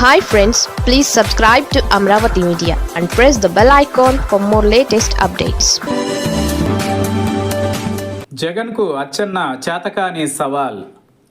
Hi friends please subscribe to Amaravati media and press the bell icon for more latest updates జగన్కు అచ్చన్న చేతకాని సవాల్.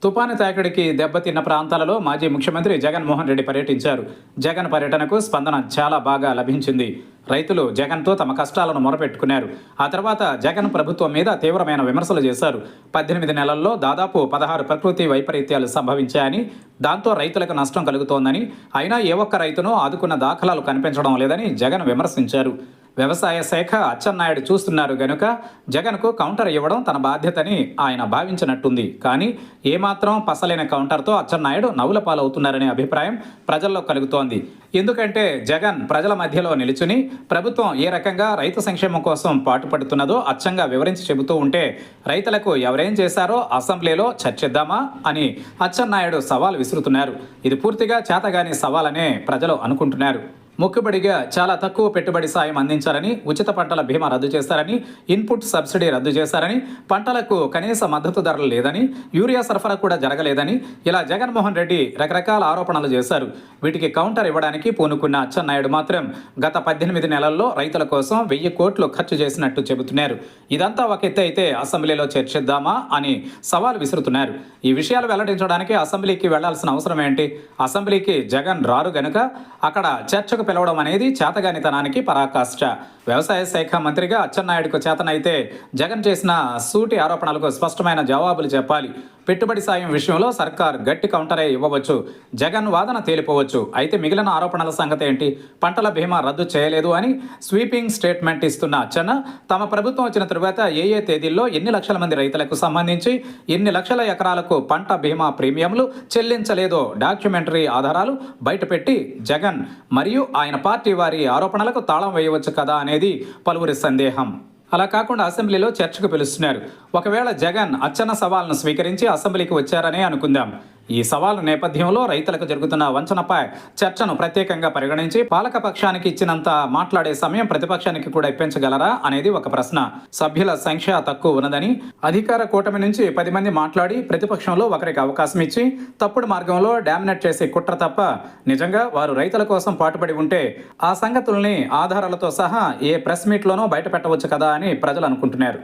తుపాను తాకిడికి దెబ్బతిన్న ప్రాంతాలలో మాజీ ముఖ్యమంత్రి జగన్మోహన్ రెడ్డి పర్యటించారు. జగన్ పర్యటనకు స్పందన చాలా బాగా లభించింది. రైతులు జగన్తో తమ కష్టాలను మొరపెట్టుకున్నారు. ఆ తర్వాత జగన్ ప్రభుత్వం మీద తీవ్రమైన విమర్శలు చేశారు. పద్దెనిమిది నెలల్లో దాదాపు పదహారు ప్రకృతి వైపరీత్యాలు సంభవించాయని దాంతో రైతులకు నష్టం కలుగుతోందని అయినా ఏ ఒక్క రైతును ఆదుకున్న దాఖలాలు కనిపించడం లేదని జగన్ విమర్శించారు. వ్యవసాయ శాఖ అచ్చెన్నాయుడు చూస్తున్నారు గనుక జగన్కు కౌంటర్ ఇవ్వడం తన బాధ్యతని ఆయన భావించినట్టుంది. కానీ ఏమాత్రం పసలేని కౌంటర్తో అచ్చెన్నాయుడు నవ్వుల పాలవుతున్నారనే అభిప్రాయం ప్రజల్లో కలుగుతోంది. ఎందుకంటే జగన్ ప్రజల మధ్యలో నిలుచుని ప్రభుత్వం ఏ రకంగా రైతు సంక్షేమం కోసం పాటుపడుతున్నదో అచ్చంగా వివరించి చెబుతూ ఉంటే రైతులకు ఎవరేం చేశారో అసెంబ్లీలో చర్చిద్దామా అని అచ్చెన్నాయుడు సవాల్ విసురుతున్నారు. ఇది పూర్తిగా చేతగాని సవాలనే ప్రజలు అనుకుంటున్నారు. మొక్కుబడిగా చాలా తక్కువ పెట్టుబడి సాయం అందించారని ఉచిత పంటల బీమా రద్దు చేశారని ఇన్పుట్ సబ్సిడీ రద్దు చేశారని పంటలకు కనీస మద్దతు ధరలు లేదని యూరియా సరఫరా కూడా జరగలేదని ఇలా జగన్మోహన్ రెడ్డి రకరకాల ఆరోపణలు చేశారు. వీటికి కౌంటర్ ఇవ్వడానికి పూనుకున్న అచ్చెన్నాయుడు మాత్రం గత పద్దెనిమిది నెలల్లో రైతుల కోసం వెయ్యి కోట్లు ఖర్చు చేసినట్టు చెబుతున్నారు. ఇదంతా ఒక ఎత్తు అయితే అసెంబ్లీలో చర్చిద్దామా అని సవాల్ విసురుతున్నారు. ఈ విషయాలు వెల్లడించడానికి అసెంబ్లీకి వెళ్ళాల్సిన అవసరం ఏంటి? అసెంబ్లీకి జగన్ రారు గనుక అక్కడ చర్చకు పిలవడం అనేది చేతగానితనానికి పరాకాష్ట. వ్యవసాయ శాఖ మంత్రిగా అచ్చెన్నాయుడుకు చేతనైతే జగన్ చేసిన సూటి ఆరోపణలకు స్పష్టమైన జవాబులు చెప్పాలి. పెట్టుబడి సాయం విషయంలో సర్కార్ గట్టి కౌంటరే ఇవ్వవచ్చు. జగన్ వాదన తేలిపోవచ్చు. అయితే మిగిలిన ఆరోపణల సంగతి ఏంటి? పంటల బీమా రద్దు చేయలేదు అని స్వీపింగ్ స్టేట్మెంట్ ఇస్తున్న అచ్చన్న తమ ప్రభుత్వం వచ్చిన తరువాత ఏ ఏ తేదీల్లో ఎన్ని లక్షల మంది రైతులకు సంబంధించి ఎన్ని లక్షల ఎకరాలకు పంట బీమా ప్రీమియంలు చెల్లించలేదో డాక్యుమెంటరీ ఆధారాలు బయటపెట్టి జగన్ మరియు ఆయన పార్టీ వారి ఆరోపణలకు తాళం వేయవచ్చు కదా అనేది పలువురి సందేహం. అలా కాకుండా అసెంబ్లీలో చర్చకు పిలుస్తున్నారు. ఒకవేళ జగన్ అచ్చన్న సవాల్ను స్వీకరించి అసెంబ్లీకి వచ్చారనే అనుకుందాం. ఈ సవాలు నేపథ్యంలో రైతులకు జరుగుతున్న వంచనపై చర్చను ప్రత్యేకంగా పరిగణించి పాలక పక్షానికి ఇచ్చినంత మాట్లాడే సమయం ప్రతిపక్షానికి కూడా ఇప్పించగలరా అనేది ఒక ప్రశ్న. సభ్యుల సంఖ్య తక్కువ ఉన్నదని అధికార కూటమి నుంచి పది మంది మాట్లాడి ప్రతిపక్షంలో ఒకరికి అవకాశం ఇచ్చి తప్పుడు మార్గంలో డామినేట్ చేసే కుట్ర తప్ప నిజంగా వారు రైతుల కోసం పాటుపడి ఉంటే ఆ సంగతుల్ని ఆధారాలతో సహా ఏ ప్రెస్ మీట్లోనూ బయట పెట్టవచ్చు కదా అని ప్రజలు అనుకుంటున్నారు.